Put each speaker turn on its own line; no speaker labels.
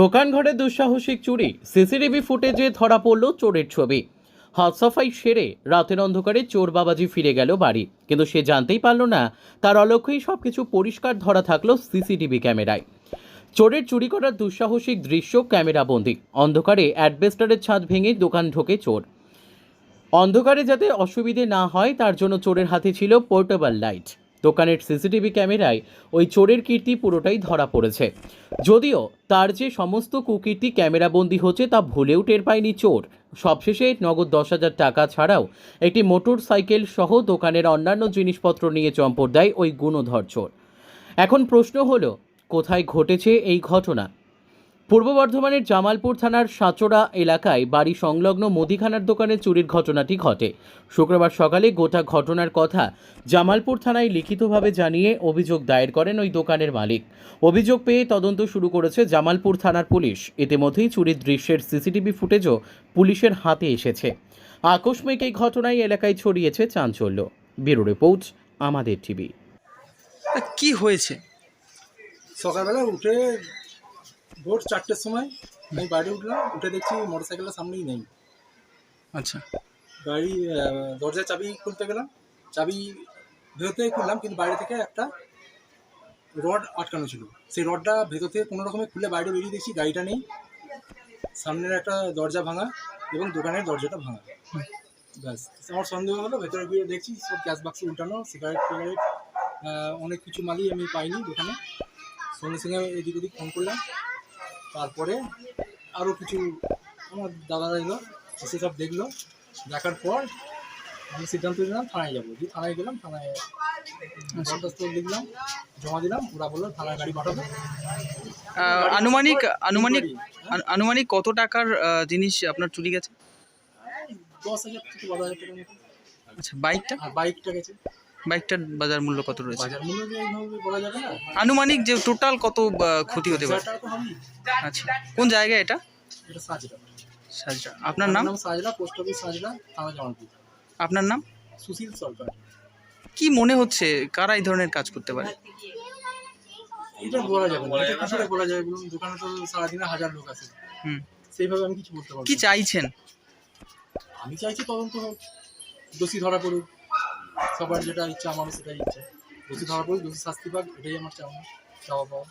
দোকান ঘরে দুঃসাহসিক চুরি, সিসিটিভি ফুটেজে ধরা পড়ল চোরের ছবি। হাত সাফাই সেরে রাতের অন্ধকারে চোর বাবাজি ফিরে গেল বাড়ি। কিন্তু সে জানতেই পারল না, তার অলক্ষ্যেই সব কিছু পরিষ্কার ধরা থাকল সিসিটিভি ক্যামেরায়। চোরের চুরি করার দুঃসাহসিক দৃশ্য ক্যামেরা বন্দি। অন্ধকারে অ্যাডবেস্টারের ছাদ ভেঙে দোকান ঢোকে চোর। অন্ধকারে যাতে অসুবিধে না হয়, তার জন্য চোরের হাতে ছিল পোর্টেবল লাইট। দোকানের সিসিটিভি ক্যামেরায় ওই চোরের কীর্তি পুরোটাই ধরা পড়েছে। যদিও তার যে সমস্ত কুকীর্তি ক্যামেরাবন্দি হচ্ছে তা ভুলেও টের পায়নি চোর। সবশেষে নগদ দশ হাজার টাকা ছাড়াও একটি মোটর সাইকেল সহ দোকানের অন্যান্য জিনিসপত্র নিয়ে চম্পট দেয় ওই গুণধর চোর। এখন প্রশ্ন হলো, কোথায় ঘটেছে এই ঘটনা? পূর্ব বর্ধমানের জামালপুর থানার সাঁচোড়া এলাকায় বাড়ি সংলগ্ন মুদিখানার দোকানে চুরির ঘটনাটি ঘটে। শুক্রবার সকালে গোটা ঘটনার কথা জামালপুর থানায় লিখিতভাবে জানিয়ে অভিযোগ দায়ের করেন ওই দোকানের মালিক। অভিযোগ পেয়ে তদন্ত শুরু করেছে জামালপুর থানার পুলিশ। ইতিমধ্যেই চুরির দৃশ্যের সিসিটিভি ফুটেজও পুলিশের হাতে এসেছে। আকস্মিক এই ঘটনায় এলাকায় ছড়িয়েছে চাঞ্চল্য। ব্যুরো রিপোর্ট আমাদের টিভি।
কি হয়েছে?
সকালবেলা উঠে ভোর চারটের সময় আমি বাইরে উঠলাম উঠে দেখছি মোটর সাইকেলটা সামনেই নেই।
আচ্ছা।
গাড়ি আহ, দরজার চাবি খুলতে গেলাম চাবি ভেতর থেকে খুললাম কিন্তু বাইরে থেকে একটা রড আটকানো ছিল। সেই রডটা ভেতর থেকে কোনো রকমে খুলে বাইরে বেরিয়ে দেখছি গাড়িটা নেই। সামনের একটা দরজা ভাঙা এবং দোকানের দরজাটা ভাঙা। ব্যাস আমার সন্দেহ হলো ভেতরে গিয়ে দেখছি সব গ্যাস বাক্স উল্টানো সিগারেট ফিগারেট অনেক কিছু মালই আমি পাইনি দোকানে। সঙ্গে সঙ্গে এদিক ওদিক ফোন করলাম। তারপরে আরও কিছু আমার দাদারা এলো এসে সব দেখল দেখার পর আমি সিদ্ধান্ত নিলাম থানায় যাব। দিয়ে থানায় গেলাম থানায় দরখাস্ত লিখলাম জমা দিলাম ওরা বলল থানায় গাড়ি পাঠাবে।
আনুমানিক আনুমানিক আনুমানিক কত টাকার জিনিস আপনার চুরি গেছে?
দশ হাজার থেকে বারো হাজার মতো।
আচ্ছা বাইকটা?
বাইকটা গেছে।
বাইকটার বাজার মূল্য কত রয়েছে?
বাজার মূল্য বলা যাবে না।
আনুমানিক যে টোটাল কত ক্ষতি হতে পারে? আচ্ছা কোন জায়গায় এটা?
এটা সাজরা।
সাজরা। আপনার নাম?
সাজরা পোস্ট অফিস সাজরা থানা
আপনার নাম?
সুশীল সরকার।
কি মনে হচ্ছে কারা এই ধরনের কাজ করতে পারে?
এটা বলা যাবে না। এটা কি বলা যাবে বলুন দোকানে তো সারাদিনে হাজার লোক আছে।
হুম।
সেইভাবে আমি কিছু বলতে পারব
কি চাইছেন?
আমি চাইছি তদন্ত হোক দোষী ধরা পড়ুক সবার যেটা ইচ্ছা, আমারও সেটাই ইচ্ছা। দোষী ধরা পড়ি দোষী শাস্তি পাক, এটাই আমার চাওয়া। চাওয়া পাওয়া।